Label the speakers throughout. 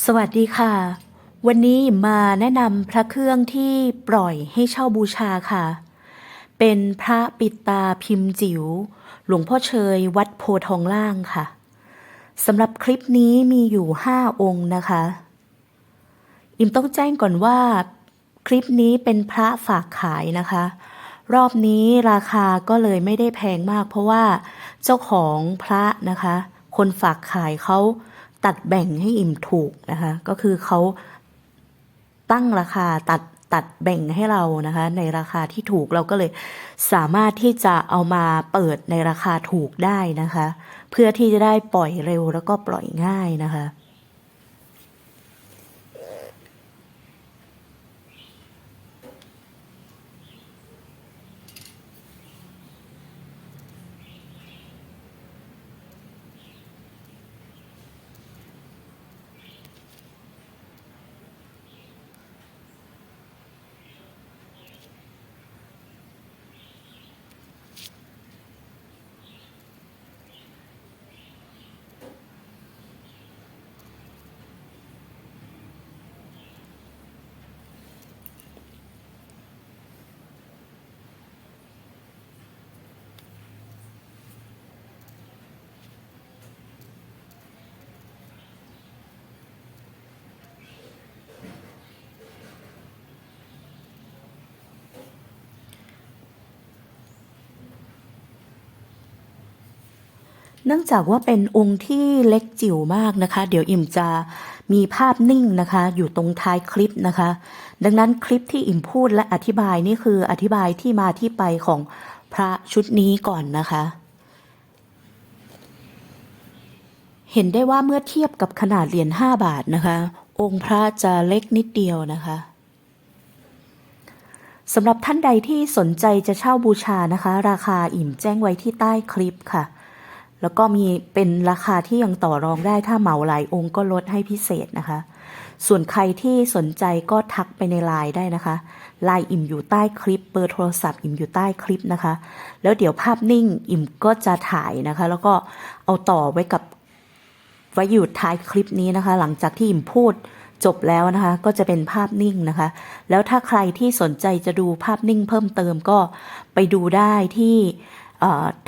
Speaker 1: สวัสดีค่ะ วันนี้มาแนะนำพระเครื่องที่ปล่อยให้เช่าบูชาค่ะ เป็นพระปิดตาพิมพ์จิ๋ว หลวงพ่อเชยวัดโพทองล่างค่ะสำหรับคลิปนี้มีอยู่ 5 องค์นะคะ อิมต้องแจ้งก่อนว่า คลิปนี้เป็นพระฝากขายนะคะ รอบนี้ราคาก็เลยไม่ได้แพงมาก เพราะว่าเจ้าของพระนะคะ คนฝากขายเขา ตัดแบ่งให้อิ่มถูกนะคะ ก็คือเขาตั้งราคาตัดตัดแบ่งให้เรานะคะ ในราคาที่ถูกเราก็เลยสามารถที่จะเอามาเปิดในราคาถูกได้นะคะ เพื่อที่จะได้ปล่อยเร็วแล้วก็ปล่อยง่ายนะคะ เนื่องจากว่าเป็นองค์ที่เล็กจิ๋วมากนะคะ เดี๋ยวอิ่มจะมีภาพนิ่งนะคะ อยู่ตรงท้ายคลิปนะคะ ดังนั้นคลิปที่อิ่มพูดและอธิบายนี่คืออธิบายที่มาที่ไปของพระชุดนี้ก่อนนะคะ เห็นได้ว่าเมื่อเทียบกับขนาดเหรียญ5บาทนะคะ องค์พระจะเล็กนิดเดียวนะคะสำหรับท่านใดที่สนใจจะเช่าบูชานะคะ ราคาอิ่มแจ้งไว้ที่ใต้คลิปค่ะ แล้วก็มีเป็นราคาที่ยังต่อรองได้ถ้าเหมาหลายองค์ก็ลดให้พิเศษนะคะ ส่วนใครที่สนใจก็ทักไปในไลน์ได้นะคะไลน์อิ่มอยู่ใต้คลิปเบอร์โทรศัพท์ อิ่มอยู่ใต้คลิปนะคะ แล้วเดี๋ยวภาพนิ่งอิ่มก็จะถ่ายนะคะ แล้วก็เอาต่อไว้กับไว้อยู่ท้ายคลิปนี้นะคะ หลังจากที่อิ่มพูดจบแล้วนะคะ ก็จะเป็นภาพนิ่งนะคะ แล้วถ้าใครที่สนใจจะดูภาพนิ่งเพิ่มเติมก็ไปดูได้ที่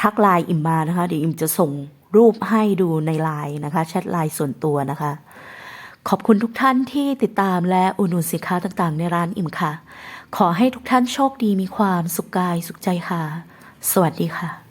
Speaker 1: ทักไลน์อิมมานะคะ เดี๋ยวอิมจะส่งรูปให้ดูในไลน์นะคะแชทไลน์ส่วนตัวนะคะ ขอบคุณทุกท่านที่ติดตามและอุดหนุนสินค้าต่างๆ ในร้านอิมค่ะ ขอให้ทุกท่านโชคดีมีความสุขกายสุขใจค่ะ สวัสดีค่ะ